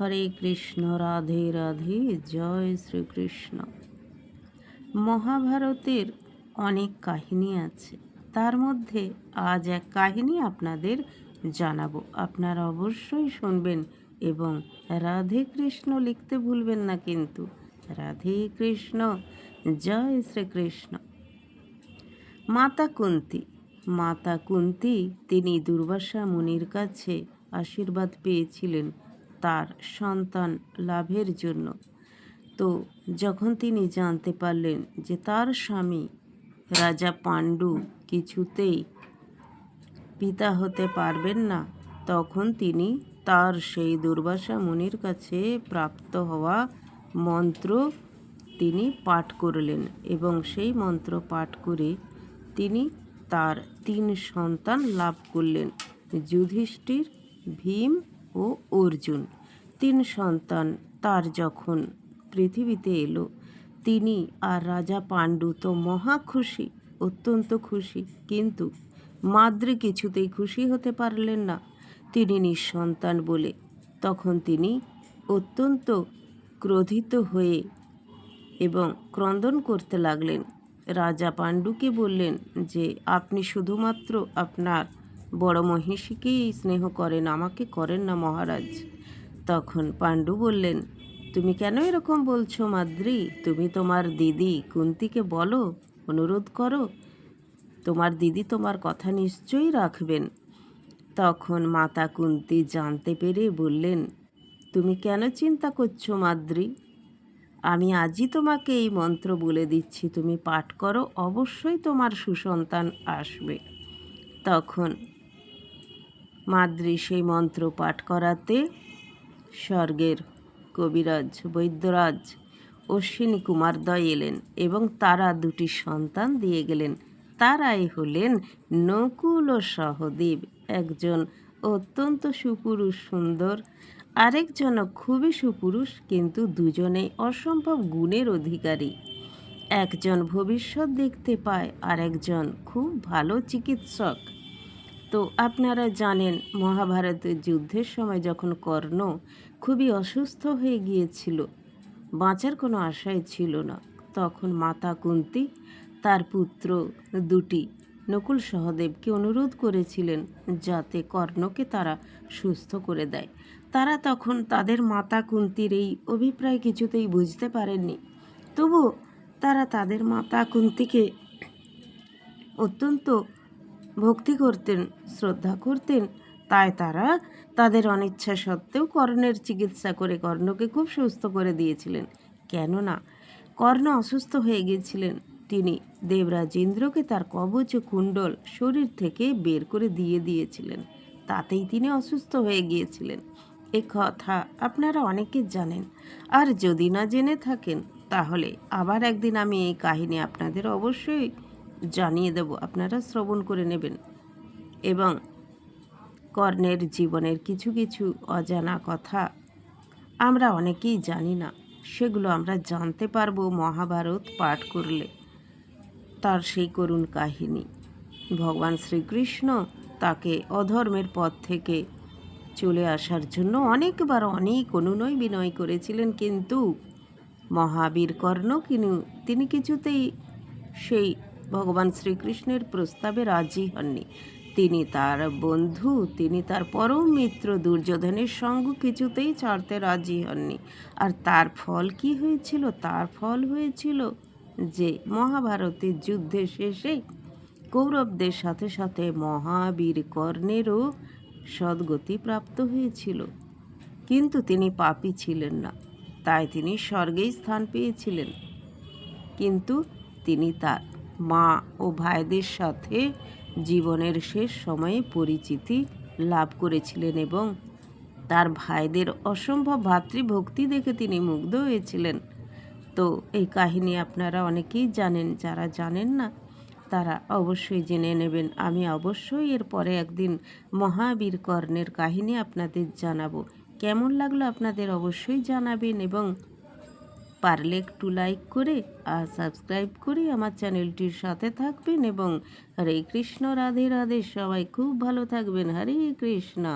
হরে কৃষ্ণ, রাধে রাধে, জয় শ্রীকৃষ্ণ। মহাভারতের অনেক কাহিনী আছে। তার মধ্যে আজ এক কাহিনী আপনাদের জানাব। আপনারা অবশ্যই শুনবেন এবং রাধে কৃষ্ণ লিখতে ভুলবেন না কিন্তু। রাধে কৃষ্ণ, জয় শ্রীকৃষ্ণ। মাতা কুন্তি মাতা কুন্তি তিনি দুর্বাসা মুনির কাছে আশীর্বাদ পেয়েছিলেন। তার সন্তান লাভের জন্য। তো যখন তিনি জানতে পারলেন যে তার স্বামী রাজা পাণ্ডু কিছুতেই পিতা হতে পারবেন না, তখন তিনি তার সেই দুর্বাসা মুনির কাছে প্রাপ্ত হওয়া মন্ত্র তিনি পাঠ করলেন এবং সেই মন্ত্র পাঠ করে তিনি তার তিন সন্তান লাভ করলেন, যুধিষ্ঠির, ভীম ও অর্জুন। তিন সন্তান তার যখন পৃথিবীতে এলো, তিনি আর রাজা পাণ্ডু তো মহা খুশি, অত্যন্ত খুশি। কিন্তু মাদ্রি কিছুতেই খুশি হতে পারলেন না। তিনি নিঃসন্তান বলে তখন তিনি অত্যন্ত ক্রোধিত হয়ে এবং ক্রন্দন করতে লাগলেন। রাজা পাণ্ডুকে বললেন যে, আপনি শুধুমাত্র আপনার বড় মহিষীকেই স্নেহ করেন, আমাকে করেন না মহারাজ। তখন পাণ্ডু বললেন, তুমি কেন এরকম বলছো মাদ্রি? তুমি তোমার দিদি কুন্তিকে বলো, অনুরোধ করো। তোমার দিদি তোমার কথা নিশ্চয়ই রাখবেন। তখন মাতা কুন্তি জানতে পেরে বললেন, তুমি কেন চিন্তা করছ মাদ্রি? আমি আজই তোমাকে এই মন্ত্র বলে দিচ্ছি, তুমি পাঠ করো, অবশ্যই তোমার সুসন্তান আসবে। তখন মাদ্রি সেই মন্ত্র পাঠ করাতে স্বর্গের কবিরাজ, বৈদ্যরাজ, অশ্বিনী কুমারদ্বয় এলেন এবং তারা দুটি সন্তান দিয়ে গেলেন। তারাই হলেন নকুল ও সহদেব। একজন অত্যন্ত সুপুরুষ, সুন্দর, আরেকজন খুবই সুপুরুষ, কিন্তু দুজনেই অসম্ভব গুণের অধিকারী। একজন ভবিষ্যৎ দেখতে পায় আর একজন খুব ভালো চিকিৎসক। তো আপনারা জানেন, মহাভারতের যুদ্ধের সময় যখন কর্ণ খুবই অসুস্থ হয়ে গিয়েছিল, বাঁচার কোনো আশাই ছিল না, তখন মাতা কুন্তি তার পুত্র দুটি নকুল সহদেবকে অনুরোধ করেছিলেন যাতে কর্ণকে তারা সুস্থ করে দেয়। তারা তখন তাদের মাতা কুন্তির এই অভিপ্রায় কিছুতেই বুঝতে পারেননি। তবু তারা তাদের মাতা কুন্তিকে অত্যন্ত ভক্তি করতেন, শ্রদ্ধা করতেন, তাই তারা তাদের অনিচ্ছা সত্ত্বেও কর্ণের চিকিৎসা করে কর্ণকে খুব সুস্থ করে দিয়েছিলেন। কেননা, কর্ণ অসুস্থ হয়ে গিয়েছিলেন। তিনি দেবরাজ ইন্দ্রকে তার কবচ কুণ্ডল শরীর থেকে বের করে দিয়ে দিয়েছিলেন। তাতেই তিনি অসুস্থ হয়ে গিয়েছিলেন। এ কথা আপনারা অনেকে জানেন। আর যদি না জেনে থাকেন, তাহলে আবার একদিন আমি এই কাহিনী আপনাদের অবশ্যই জানিয়ে দেব, আপনারা শ্রবণ করে নেবেন। এবং কর্ণের জীবনের কিছু কিছু অজানা কথা আমরা অনেকেই জানি না, সেগুলো আমরা জানতে পারব মহাভারত পাঠ করলে। তার সেই করুণ কাহিনী, ভগবান শ্রীকৃষ্ণ তাকে অধর্মের পথ থেকে চলে আসার জন্য অনেকবার অনেক অনুনয় বিনয় করেছিলেন, কিন্তু মহাবীর কর্ণ কিনু, তিনি কিছুতেই সেই ভগবান শ্রীকৃষ্ণের প্রস্তাবে রাজি হননি। তিনি তার বন্ধু, তিনি তার পরম মিত্র দুর্যোধনের সঙ্গ কিছুতেই ছাড়তে রাজি হননি। আর তার ফল কি হয়েছিল? তার ফল হয়েছিল যে, মহাভারতের যুদ্ধের শেষে কৌরবদের সাথে সাথে মহাবীর কর্ণেরও সদ্গতি প্রাপ্ত হয়েছিল। কিন্তু তিনি পাপি ছিলেন না, তাই তিনি স্বর্গেই স্থান পেয়েছিলেন। কিন্তু তিনি তার মা ও ভাইদের সাথে জীবনের শেষ সময়ে পরিচিতি লাভ করেছিলেন এবং তার ভাইদের অসম্ভব ভাতৃভক্তি দেখে তিনি মুগ্ধ হয়েছিলেন। তো এই কাহিনী আপনারা অনেকেই জানেন, যারা জানেন না, তারা অবশ্যই জেনে নেবেন। আমি অবশ্যই এর পরে একদিন মহাবীর কর্ণের কাহিনী আপনাদের জানাব। কেমন লাগল আপনাদের অবশ্যই জানাবেন এবং পারলে একটু লাইক করে আর সাবস্ক্রাইব করে আমার চ্যানেলটির সাথে থাকবেন এবং হরে কৃষ্ণ, রাধে রাধে সবাই খুব ভালো থাকবেন। হরে কৃষ্ণা।